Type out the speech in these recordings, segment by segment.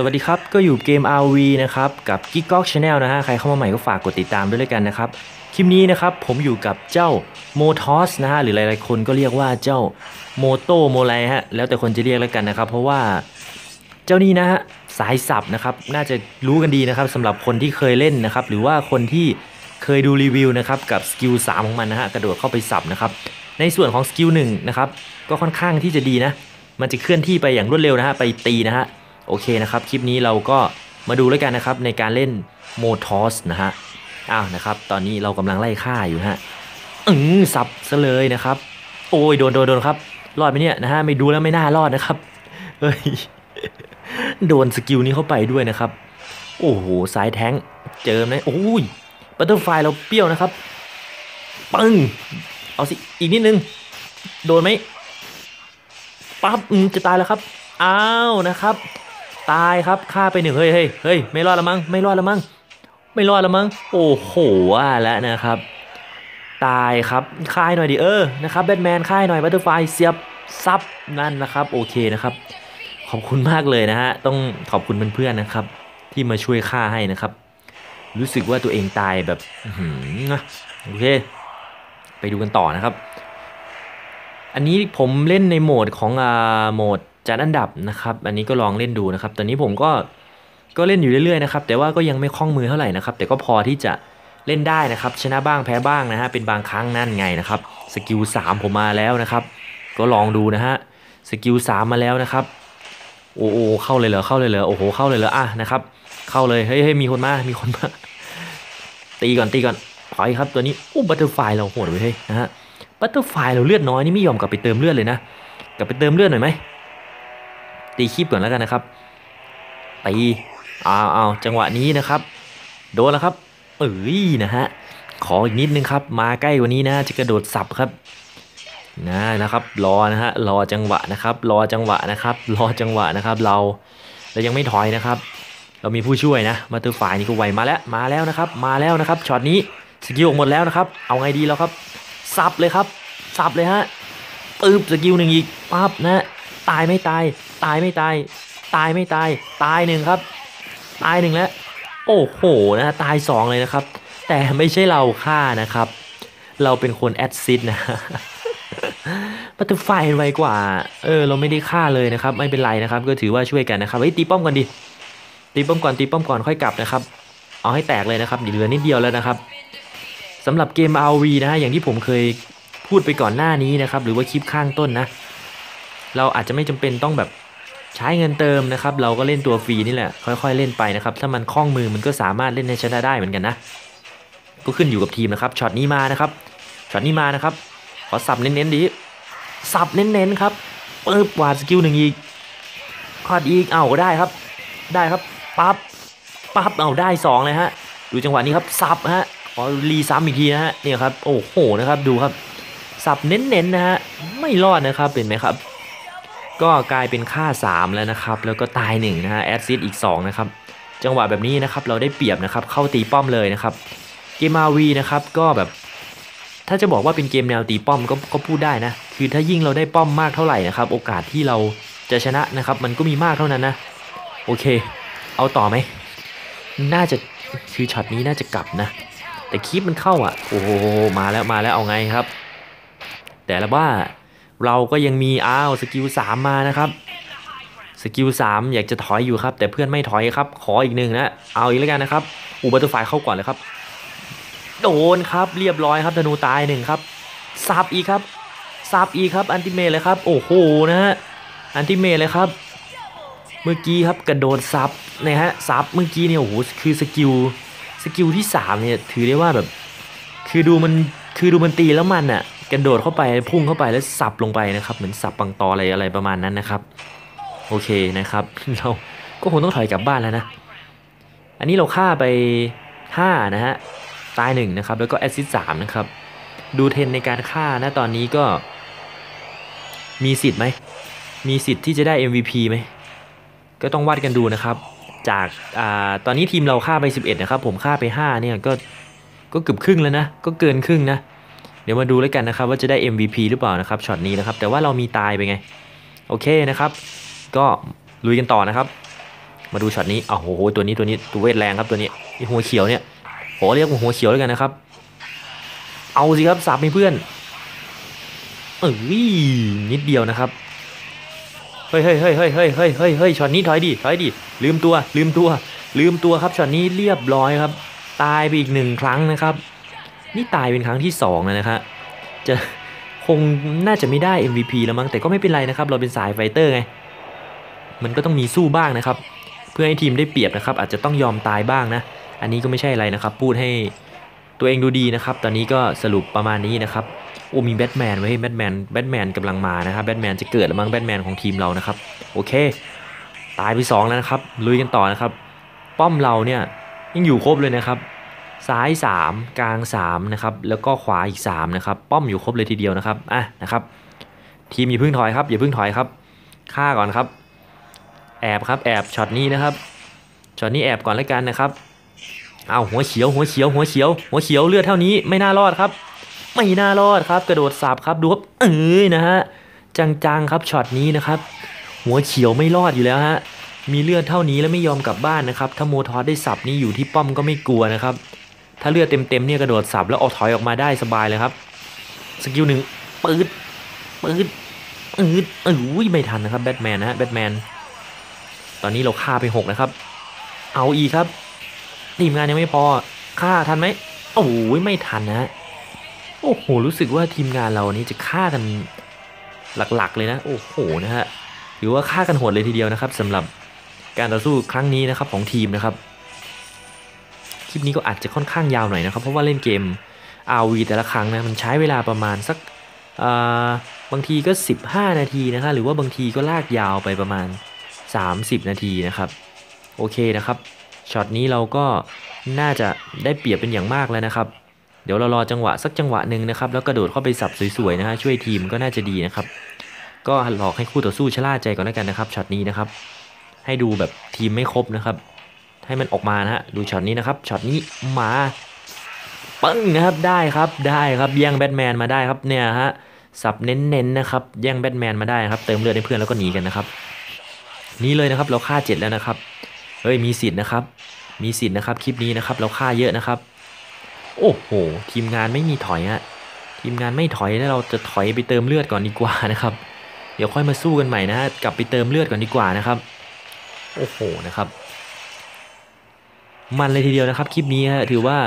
สวัสดีครับ ก็อยู่เกม RV นะครับ กับ g i g o g Channel นะฮะ ใครเข้ามาใหม่ก็ฝากกดติดตามด้วยแล้วกันนะครับ คลิปนี้นะครับ ผมอยู่กับเจ้า m o t o s นะฮะ หรือหลายๆคนก็เรียกว่าเจ้า m o t o โมไลฮะ แล้วแต่คนจะเรียกแล้วกันนะครับ เพราะว่าเจ้านี้นะฮะ สายสับนะครับ น่าจะรู้กันดีนะครับสำหรับคนที่เคยเล่นนะครับ หรือว่าคนที่เคยดูรีวิวนะครับกับสกิล3ของมันนะฮะ กระโดดเข้าไปสับนะครับ ในส่วนของสกิล1นะครับ ก็ค่อนข้างที่จะดีนะ มันจะเคลื่อนที่ไปอย่างรวดเร็วนะฮะ ไปตีนะฮะ โอเคนะครับ คลิปนี้เราก็มาดูแล้วกันนะครับในการเล่นโมทอสนะฮะ อ้าวนะครับ ตอนนี้เรากำลังไล่ฆ่าอยู่ฮะอืมสับซะเลยนะครับ โอ้ยโดนโดนโดนครับ รอดไหมเนี่ยนะฮะไม่ดูแล้วไม่น่ารอดนะครับ เฮ้ย โดนสกิลนี้เข้าไปด้วยนะครับ โอ้โหสายแท้งเจอไหมโอ้ยบัตเตอร์ไฟเราเปรี้ยวนะครับ ปึ้ง เอาสิ อีกนิดนึง โดนไหมปั๊บอืมจะตายแล้วครับ อ้าวนะครับ ตายครับฆ่าไปหนึ่งเฮ้ยเฮ้ยเฮ้ยไม่รอดละมั้งไม่รอดละมั้งไม่รอดละมั้งโอ้โหว่าแล้วนะครับ ตายครับค่ายหน่อยดิเออนะครับแบทแมนค่ายหน่อยบัตเตอร์ไฟเสียบซับนั่นนะครับโอเคนะครับ ขอบคุณมากเลยนะฮะต้องขอบคุณเพื่อนๆนะครับ ที่มาช่วยฆ่าให้นะครับ รู้สึกว่าตัวเองตายแบบหนะโอเค ไปดูกันต่อนะครับ อันนี้ผมเล่นในโหมดของอ่าโหมด จัดอันดับนะครับ อันนี้ก็ลองเล่นดูนะครับ ตอนนี้ผมก็ก็เล่นอยู่เรื่อยๆนะครับ แต่ว่าก็ยังไม่คล่องมือเท่าไหร่นะครับ แต่ก็พอที่จะเล่นได้นะครับ ชนะบ้างแพ้บ้างนะฮะ เป็นบางครั้งนั่นไงนะครับ สกิล3ผมมาแล้วนะครับ ก็ลองดูนะฮะ สกิล3มาแล้วนะครับ โอ้โหเข้าเลยเหรอ เข้าเลยเหรอ โอ้โห เข้าเลยเหรอ อะนะครับ เข้าเลย เฮ้ยเฮ้ยมีคนมา มีคนมา ตีก่อน ตีก่อนถอยครับ ตัวนี้โอ้บัตเตอร์ไฟเราโหดเฮ้ยนะฮะ บัตเตอร์ไฟเราเลือดน้อยนี่ไม่ยอมกลับไปเติมเลือดเลยนะ กลับไปเติมเลือดหน่อยไหม ตีคีบก่อนแล้วกันนะครับตีเอาเอาจังหวะนี้นะครับ โดนแล้วครับเอ้ยนะฮะขออีกนิดนึงครับ มาใกล้กว่านี้นะจะกระโดดสับครับนะนะครับ รอนะฮะรอจังหวะนะครับ รอจังหวะนะครับ รอจังหวะนะครับ เราเรายังไม่ถอยนะครับ เรามีผู้ช่วยนะมาตอร์ฝ่ายนี่ก็ไวมาแล้วมาแล้วนะครับ มาแล้วนะครับช็อตนี้สกิลหมดแล้วนะครับ เอาไงดีแล้วครับสับเลยครับสับเลยฮะปึ๊บสกิลหนึ่งอีกปั๊บนะตายไม่ตาย ตายไม่ตาย ตายไม่ตาย ตายหนึ่งครับ ตายหนึ่งแล้ว โอ้โหนะตายสองเลยนะครับ แต่ไม่ใช่เราฆ่านะครับ เราเป็นคนแอดซิดนะบัตเตอร์ไฟไวกว่า เออ เราไม่ได้ฆ่าเลยนะครับ ไม่เป็นไรนะครับ ก็ถือว่าช่วยกันนะครับเฮ้ยตีป้อมก่อนดิ ตีป้อมก่อน ตีป้อมก่อน ค่อยกลับนะครับ เอาให้แตกเลยนะครับเหลือนิดเดียวแล้วนะครับสำหรับเกม RV นะฮะ อย่างที่ผมเคยพูดไปก่อนหน้านี้นะครับ หรือว่าคลิปข้างต้นนะ เราอาจจะไม่จำเป็นต้องแบบ ใช้เงินเติมนะครับ เราก็เล่นตัวฟรีนี่แหละ ค่อยๆเล่นไปนะครับ ถ้ามันคล่องมือมันก็สามารถเล่นในชนะได้เหมือนกันนะ ก็ขึ้นอยู่กับทีมนะครับ ช็อตนี้มานะครับ ช็อตนี้มานะครับ ขอสับเน้นๆดีสับเน้นๆครับปึ๊บวาดสกิลหนึ่งอีกขอดอีก เอาได้ครับ ได้ครับ ปั๊บ ปั๊บ เอาได้สองเลยฮะ ดูจังหวะนี้ครับ สับฮะ ขอรีซ้ำอีกทีนะฮะ เนี่ยครับ โอ้โห นะครับ ดูครับ สับเน้นๆนะฮะ ไม่รอดนะครับเห็นไหมครับ ก็กลายเป็นค่า 3 แล้วนะครับ แล้วก็ตาย1นะฮะแอดซิดอีก2นะครับจังหวะแบบนี้นะครับเราได้เปรียบนะครับเข้าตีป้อมเลยนะครับเกมอาวีนะครับก็แบบถ้าจะบอกว่าเป็นเกมแนวตีป้อมก็ก็พูดได้นะ คือถ้ายิ่งเราได้ป้อมมากเท่าไหร่นะครับ โอกาสที่เราจะชนะนะครับ มันก็มีมากเท่านั้นนะ โอเค เอาต่อไหม น่าจะคือช็อตนี้น่าจะกลับนะ แต่คลิปมันเข้าอะ โอ้โหมาแล้วมาแล้วเอาไงครับ แต่ละว่า เราก็ยังมีอ้าวสกิล3มมานะครับสกิล3อยากจะถอยอยู่ครับ แต่เพื่อนไม่ถอยครับ ขออีกหนึ่งนะเอาอีกแล้วกันนะครับอูบัตเตอร์ไฟเข้าก่อนเลยครับโดนครับเรียบร้อยครับธนูตายหนึ่งครับซับอีกครับซับอีกครับอันติเมทเลยครับโอ้โหนะฮะอันติเมทเลยครับเมื่อกี้ครับกระโดดซับนะฮะซับเมื่อกี้เนี่ยโอ้โหคือสกิลสกิลที่3เนี่ยถือได้ว่าแบบ คือดูมันคือดูมันตีแล้วมันอะ กระโดดเข้าไปพุ่งเข้าไปแล้วสับลงไปนะครับ เหมือนสับปังตออะไรอะไรประมาณนั้นนะครับ โอเคนะครับ เราก็คงต้องถอยกลับบ้านแล้วนะ อันนี้เราฆ่าไป 5 นะฮะ ตาย1นะครับ แล้วก็แอซซิสสามนะครับ ดูเทนในการฆ่านะตอนนี้ก็ มีสิทธิ์ไหม มีสิทธิ์ที่จะได้ MVP ไหม ก็ต้องวัดกันดูนะครับ จากอ่าตอนนี้ทีมเราฆ่าไป 11 นะครับ ผมฆ่าไป 5 เนี่ยก็ก็เกือบครึ่งแล้วนะ ก็เกินครึ่งนะ ดี๋ยวมาดูแล้วกันนะครับว่าจะได้ MVP หรือเปล่านะครับช็อตนี้นะครับ แต่ว่าเรามีตายไปไง โอเคนะครับ ก็ลุยกันต่อนะครับ มาดูช็อตนี้อ้าวโหตัวนี้ตัวนี้ตัวเวทแรงครับตัวนี้ไอหัวเขียวเนี่ยขอเรียกหัวเขียวแล้วกันนะครับ เอาสิครับสับให้เพื่อนเอ้ยนิดเดียวนะครับเฮ้ยเฮ้ยเฮ้ยเฮ้ยเฮ้ยเฮ้ยเฮ้ยเฮ้ยช็อตนี้ถอยดิถอยดิลืมตัวลืมตัว ลืมตัวครับช็อตนี้เรียบร้อยครับ ตายไปอีกหนึ่งครั้งนะครับ นี่ตายเป็นครั้งที่สองแล้วนะครับจะคงน่าจะไม่ได้ MVP แล้วมั้งแต่ก็ไม่เป็นไรนะครับ เราเป็นสายไฟเตอร์ไง มันก็ต้องมีสู้บ้างนะครับ เพื่อให้ทีมได้เปรียบนะครับ อาจจะต้องยอมตายบ้างนะ อันนี้ก็ไม่ใช่อะไรนะครับ พูดให้ตัวเองดูดีนะครับ ตอนนี้ก็สรุปประมาณนี้นะครับ โอ้มีแบทแมนไว้แบทแมนแบทแมนกำลังมานะครับแบทแมนจะเกิดแล้วมั้งแบทแมนของทีมเรานะครับ โอเค ตายไปสองแล้วนะครับ ลุยกันต่อนะครับ ป้อมเราเนี่ยยังอยู่ครบเลยนะครับ ซ้าย 3 กลาง3นะครับแล้วก็ขวาอีก3นะครับป้อมอยู่ครบเลยทีเดียวนะครับอะนะครับทีมอย่าเพิ่งถอยครับอย่าเพิ่งถอยครับฆ่าก่อนครับ แอบครับแอบช็อตนี้นะครับช็อตนี้แอบก่อนแล้วกันนะครับเอาหัวเขียวหัวเขียวหัวเขียวหัวเขียวเลือดเท่านี้ไม่น่ารอดครับ ไม่น่ารอดครับ กระโดดสับครับดูครับเอ้ยนะฮะจังๆครับช็อตนี้นะครับ หัวเขียวไม่รอดอยู่แล้วฮะมีเลือดเท่านี้แล้วไม่ยอมกลับบ้านนะครับถ้าโมทอสได้สับนี่อยู่ที่ป้อมก็ไม่กลัวนะครับ ถ้าเลือดเต็มๆเนี่ยกระโดดสับแล้วออกถอยออกมาได้สบายเลยครับ สกิลหนึ่งปืดปืดปืดเออไม่ทันนะครับแบทแมนนะฮะแบทแมนตอนนี้เราฆ่าไปหกนะครับ เอาอีกครับทีมงานยังไม่พอฆ่าทันไหมโอ้ยไม่ทันนะฮะโอ้โหรู้สึกว่าทีมงานเรานี้จะฆ่ากันหลักๆ เลยนะ โอ้โหนะฮะหรือว่าฆ่ากันโหดเลยทีเดียวนะครับสำหรับการต่อสู้ครั้งนี้นะครับของทีมนะครับ คลิปนี้ก็อาจจะค่อนข้างยาวหน่อยนะครับ เพราะว่าเล่นเกม RV แต่ละครั้งนะมันใช้เวลาประมาณสักบางทีก็ 15 นาทีนะครับหรือว่าบางทีก็ลากยาวไปประมาณ 30 นาทีนะครับโอเคนะครับช็อตนี้เราก็น่าจะได้เปรียบเป็นอย่างมากแล้วนะครับ เดี๋ยวเรารอจังหวะสักจังหวะหนึ่งนะครับแล้วกระโดดเข้าไปสับสวยๆนะฮะช่วยทีมก็น่าจะดีนะครับ ก็หลอกให้คู่ต่อสู้ชะล่าใจก่อนแล้วกันนะครับช็อตนี้นะครับ ให้ดูแบบทีมไม่ครบนะครับ ให้มันออกมานะฮะดูช็อตนี้นะครับช็อตนี้มาปึ้งนะครับได้ครับได้ครับแย่งแบทแมนมาได้ครับเนี่ยฮะสับเน้นๆนะครับแย่งแบทแมนมาได้ครับเติมเลือดให้เพื่อนแล้วก็หนีกันนะครับนี่เลยนะครับเราฆ่าเจ็ดแล้วนะครับเฮ้ยมีสิทธิ์นะครับ มีสิทธิ์นะครับคลิปนี้นะครับเราฆ่าเยอะนะครับ โอ้โหทีมงานไม่มีถอยฮะทีมงานไม่ถอยแล้วเราจะถอยไปเติมเลือดก่อนดีกว่านะครับ เดี๋ยวค่อยมาสู้กันใหม่นะฮะกลับไปเติมเลือดก่อนดีกว่านะครับ โอ้โหนะครับ มันเลยทีเดียวนะครับ คลิปนี้ถือว่า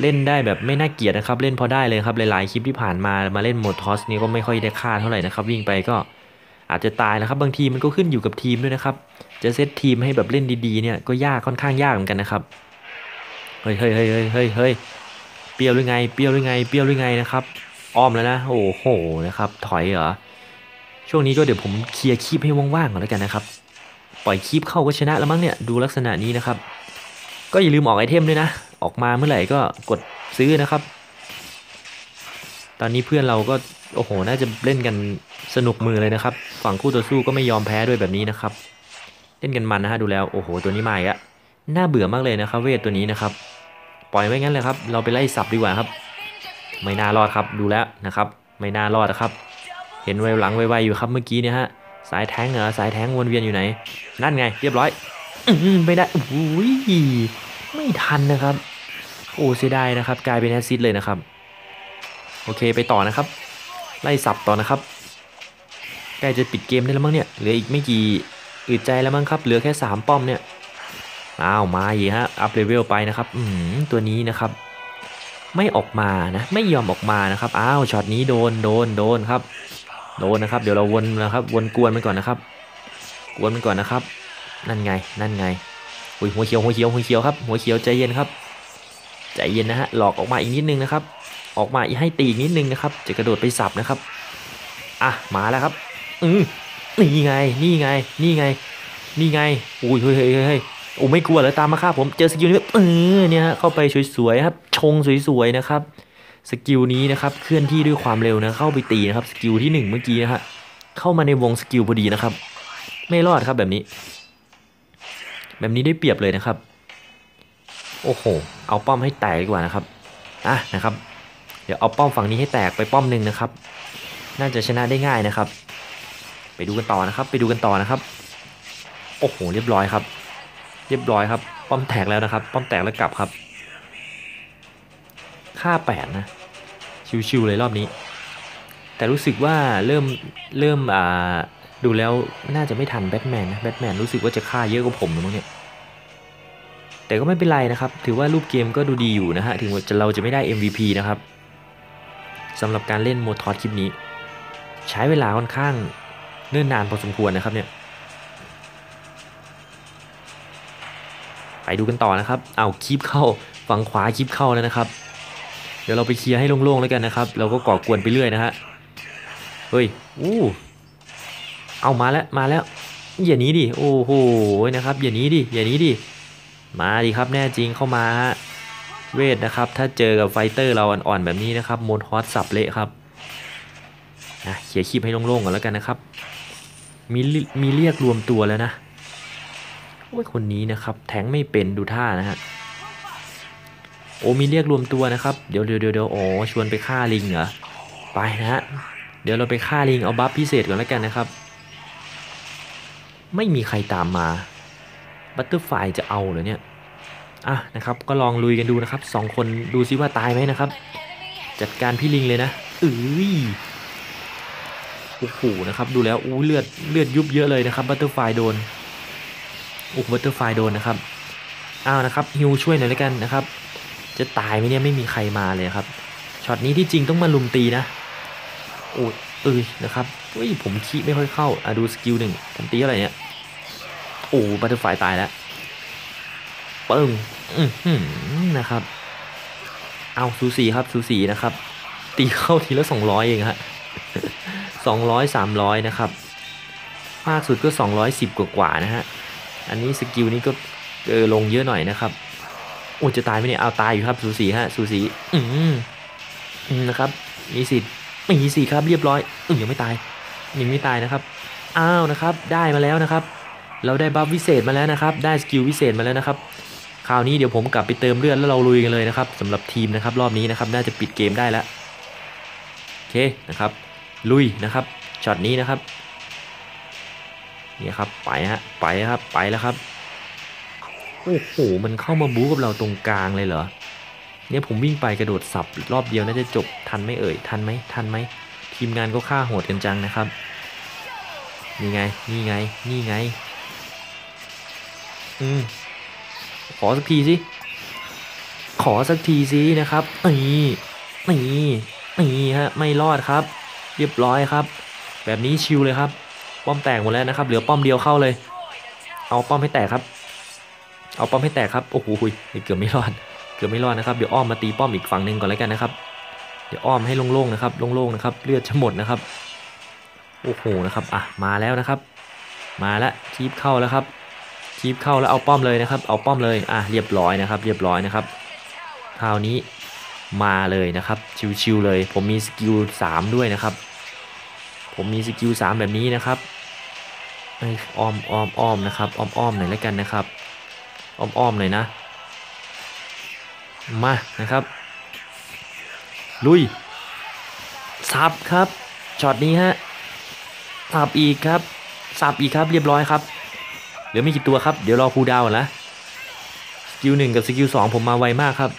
เล่นได้แบบไม่น่าเกลียดนะครับ เล่นพอได้เลยครับ หลายๆคลิปที่ผ่านมามาเล่นโหมดทอสนี่ก็ไม่ค่อยได้ค่าเท่าไหร่นะครับวิ่งไปก็อาจจะตายแล้วครับ บางทีมันก็ขึ้นอยู่กับทีมด้วยนะครับ จะเซตทีมให้แบบเล่นดีๆเนี่ยก็ยากค่อนข้างยากเหมือนกันนะครับเฮ้ยเฮ้ยเฮ้ยเฮ้ยเฮ้ยเฮ้ยเปรี้ยวหรือไงเปรี้ยวหรือไงเปรี้ยวหรือไงนะครับอ้อมแล้วนะโอ้โหนะครับ ถอยเหรอช่วงนี้ก็เดี๋ยวผมเคลียร์คลิปให้ว่างๆก่อนแล้วกันนะครับ ปล่อยคลิปเข้าก็ชนะแล้วมั้งเนี่ยดูลักษณะนี้นะครับ ก็อย่าลืมออกไอเทมด้วยนะ ออกมาเมื่อไหร่ก็กดซื้อนะครับ ตอนนี้เพื่อนเราก็โอ้โห น่าจะเล่นกันสนุกมือเลยนะครับ ฝั่งคู่ต่อสู้ก็ไม่ยอมแพ้ด้วยแบบนี้นะครับ เล่นกันมันนะฮะดูแล้วโอ้โห ตัวนี้มาอีกอะน่าเบื่อมากเลยนะครับ เวทตัวนี้นะครับ ปล่อยไว้งั้นเลยครับ เราไปไล่สับดีกว่าครับ ไม่น่ารอดครับดูแล้วนะครับ ไม่น่ารอดนะครับ เห็นไวหลังไวๆอยู่ครับเมื่อกี้เนี่ยฮะสายแทงเหรอสายแทงวนเวียนอยู่ไหน นั่นไง เรียบร้อย อืมไม่ได้โอ้ยไม่ทันนะครับ โอ้เสียดายนะครับ กลายเป็นแอซิดเลยนะครับ โอเคไปต่อนะครับ ไล่สับต่อนะครับใกล้จะปิดเกมได้แล้วมั้งเนี่ยเหลืออีกไม่กี่อึดใจแล้วมั้งครับเหลือแค่ 3 ป้อมเนี่ยอ้าวมาอีกฮะอัพเลเวลไปนะครับอืมตัวนี้นะครับ ไม่ออกมานะไม่ยอมออกมานะครับอ้าวช็อตนี้โดนโดนโดนครับโดนนะครับ เดี๋ยวเราวนนะครับ วนกวนมันก่อนนะครับ กวนมันก่อนนะครับ นั่นไง นั่นไงอุ้ยหัวเขียวหัวเขียวหัวเขียวครับหัวเขียวใจเย็นครับใจเย็นนะฮะหลอกออกมาอีกนิดนึงนะครับ ออกมาให้ตีอีกนิดนึงนะครับ จะกระโดดไปสับนะครับอะมาแล้วครับ อืมนี่ไง นี่ไง นี่ไง นี่ไงอุ้ยเฮ้ยเฮ้ยเฮ้ยโอ้ไม่กลัวเลยตามมาฆ่าผมเจอสกิลนี้เออเนี่ยเข้าไปสวยๆครับ ชงสวยๆนะครับสกิลนี้นะครับเคลื่อนที่ด้วยความเร็วนะเข้าไปตีนะครับสกิลที่ 1 เมื่อกี้นะฮะเข้ามาในวงสกิลพอดีนะครับ ไม่รอดครับแบบนี้ แบบนี้ได้เปรียบเลยนะครับ โอ้โห เอาป้อมให้แตกดีกว่านะครับอะนะครับ เดี๋ยวเอาป้อมฝั่งนี้ให้แตกไปป้อมหนึ่งนะครับ น่าจะชนะได้ง่ายนะครับ ไปดูกันต่อนะครับ ไปดูกันต่อนะครับ โอ้โห เรียบร้อยครับ เรียบร้อยครับ ป้อมแตกแล้วนะครับ ป้อมแตกแล้วกลับครับ ค่าแปดนะ ชิวๆเลยรอบนี้แต่รู้สึกว่าเริ่มเริ่มอ่า ดูแล้วน่าจะไม่ทันแบทแมนนะแบทแมนรู้สึกว่าจะฆ่าเยอะกว่าผมนะมั้งเนี่ยแต่ก็ไม่เป็นไรนะครับ ถือว่ารูปเกมก็ดูดีอยู่นะฮะ ถึงว่าจะเราจะไม่ได้ MVP นะครับสำหรับการเล่นโมทอสคลิปนี้ ใช้เวลาค่อนข้างเนิ่นนานพอสมควรนะครับเนี่ย ไปดูกันต่อนะครับ เอาคลิปเข้าฝั่งขวาคลิปเข้าแล้วนะครับ เดี๋ยวเราไปเคลียร์ให้โล่งๆแล้วกันนะครับ เราก็ก่อกวนไปเรื่อยนะฮะ เฮ้ย อู้ เอามาแล้วมาแล้วอย่านี้ดิโอ้โหนะครับอย่านี้ดิอย่านี้ดิมาดิครับแน่จริงเข้ามาฮะเวทนะครับ ถ้าเจอกับไฟเตอร์เราอ่อนๆแบบนี้นะครับโมดฮอตสับเละครับนะเขียคลิปให้โล่งๆก่อนแล้วกันนะครับ มีมีเรียกรวมตัวแล้วนะโอ้ยคนนี้นะครับ แทงไม่เป็นดูท่านะฮะโอ้มีเรียกรวมตัวนะครับเดี๋ยวเดี๋ยวเดี๋ยวโอ้ชวนไปฆ่าลิงเหรอไปนะฮะเดี๋ยวเราไปฆ่าลิงเอาบัฟพิเศษก่อนแล้วกันนะครับ ไม่มีใครตามมาบัตเตอร์ไฟจะเอาเหรอเนี่ยอะนะครับก็ลองลุยกันดูนะครับสองคนดูซิว่าตายไหมนะครับ จัดการพี่ลิงเลยนะอ้ยโอ้โหนะครับดูแล้วอู้เลือดเลือดยุบเยอะเลยนะครับบัตเตอร์ไฟโดนโอ้บัตเตอร์ไฟโดนนะครับอ้าวนะครับฮิวช่วยหน่อยแล้วกันนะครับ จะตายไหมเนี่ยไม่มีใครมาเลยครับช็อตนี้ที่จริงต้องมาลุมตีนะโอ้ เอ้ยนะครับเฮ้ยผมขี้ไม่ค่อยเข้าอะดูสกิลหนึ่งผมตีอะไรเนี่ยโอ้บัตเตอร์ไฟตายแล้วปึ้งอือหือนะครับ เอาสูสีครับสูสีนะครับ ตีเข้าทีละสองร้อยเองฮะสองร้อยสามร้อยนะครับมากสุดก็สองร้อยสิบกว่าๆนะฮะอันนี้สกิลนี้ก็เออลงเยอะหน่อยนะครับโอ้จะตายไหมเนี่ยเอาตายอยู่ครับสูสีฮะสูสี อืมนะครับ มีสิทธิ์ มีสิครับเรียบร้อยอืมยังไม่ตายยังไม่ตายนะครับอ้าวนะครับได้มาแล้วนะครับ เราได้บัฟวิเศษมาแล้วนะครับ ได้สกิลวิเศษมาแล้วนะครับคราวนี้เดี๋ยวผมกลับไปเติมเลือดแล้วเราลุยกันเลยนะครับสำหรับทีมนะครับ รอบนี้นะครับน่าจะปิดเกมได้แล้วโอเคนะครับ ลุยนะครับช็อตนี้นะครับนี่ครับไปฮะไปครับไปแล้วครับโอ้โหมันเข้ามาบู๊กับเราตรงกลางเลยเหรอ เนี่ยผมวิ่งไปกระโดดสับรอบเดียวน่าจะจบทันไหมเอ่ยทันไหมทันไหมทีมงานก็ฆ่าโหดกันจังนะครับนี่ไงนี่ไงนี่ไงอืมขอสักทีสิขอสักทีสินะครับนี่นี่นี่ฮะไม่รอดครับ เรียบร้อยครับ แบบนี้ชิวเลยครับ ป้อมแตกหมดแล้วนะครับ เหลือป้อมเดียวเข้าเลย เอาป้อมให้แตกครับ เอาป้อมให้แตกครับ โอ้โหเกือบไม่รอด เกือบไม่รอดนะครับ เดี๋ยวอ้อมมาตีป้อมอีกฝั่งหนึ่งก่อนแล้วกันนะครับ เดี๋ยวอ้อมให้โล่งๆนะครับ โล่งๆนะครับ เลือดจะหมดนะครับ โอ้โหนะครับ อะ มาแล้วนะครับ มาแล้วคีบเข้าแล้วครับคีบเข้าแล้วเอาป้อมเลยนะครับ เอาป้อมเลย อะ เรียบร้อยนะครับ เรียบร้อยนะครับคราวนี้มาเลยนะครับ ชิวๆเลย ผมมีสกิล3ด้วยนะครับ ผมมีสกิล3แบบนี้นะครับเอ้ยอ้อมอ้อมอ้อมนะครับ อ้อมอ้อมหน่อยแล้วกันนะครับ อ้อมอ้อมหน่อยนะ มานะครับ ลุยสับครับช็อตนี้ฮะสับอีกครับสับอีกครับเรียบร้อยครับเหลือไม่กี่ตัวครับเดี๋ยวรอคูดาวนะสกิลหนึ่งกับสกิลสองผมมาไวมากครับ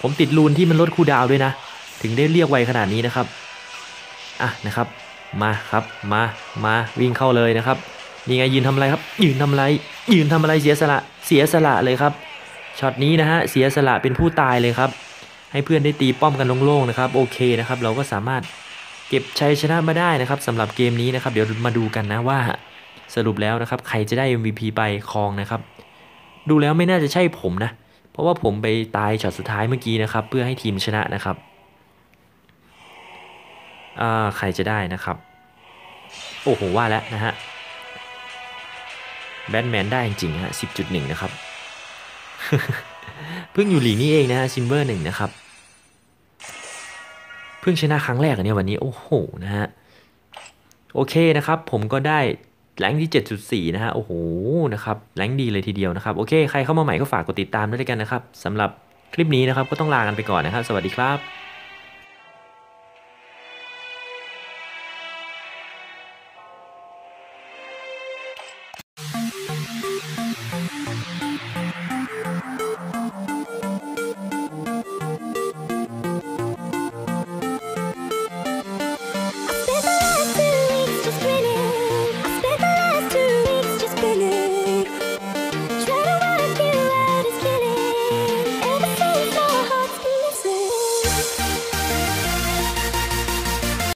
ผมติดรูนที่มันลดคูดาวด้วยนะ ถึงได้เรียกไวขนาดนี้นะครับอะนะครับ มาครับมามาวิ่งเข้าเลยนะครับนี่ไงยืนทำอะไรครับ ยืนทำอะไร ยืนทำอะไรเสียสละเสียสละเลยครับ ช็อตนี้นะฮะเสียสละเป็นผู้ตายเลยครับ ให้เพื่อนได้ตีป้อมกันโล่งๆนะครับโอเคนะครับเราก็สามารถเก็บชัยชนะมาได้นะครับสำหรับเกมนี้นะครับ เดี๋ยวมาดูกันนะว่าสรุปแล้วนะครับใครจะได้ MVP ไปครองนะครับ ดูแล้วไม่น่าจะใช่ผมนะ เพราะว่าผมไปตายช็อตสุดท้ายเมื่อกี้นะครับ เพื่อให้ทีมชนะนะครับอ่าใครจะได้นะครับ โอ้โหว่าแล้วนะฮะแบทแมนได้จริงฮะ10.1 นะครับ เพิ่งอยู่หลีกนี้เองนะฮะซิมเบอร์หนึ่งนะครับ เพิ่งชนะครั้งแรกอันนี้วันนี้ โอ้โหนะฮะ โอเคนะครับ ผมก็ได้แรงที่ 7.4 นะฮะ โอ้โห นะครับ แรงดีเลยทีเดียวนะครับ โอเค ใครเข้ามาใหม่ก็ฝากกดติดตามด้วยกันนะครับสำหรับคลิปนี้นะครับ ก็ต้องลากันไปก่อนนะครับ สวัสดีครับ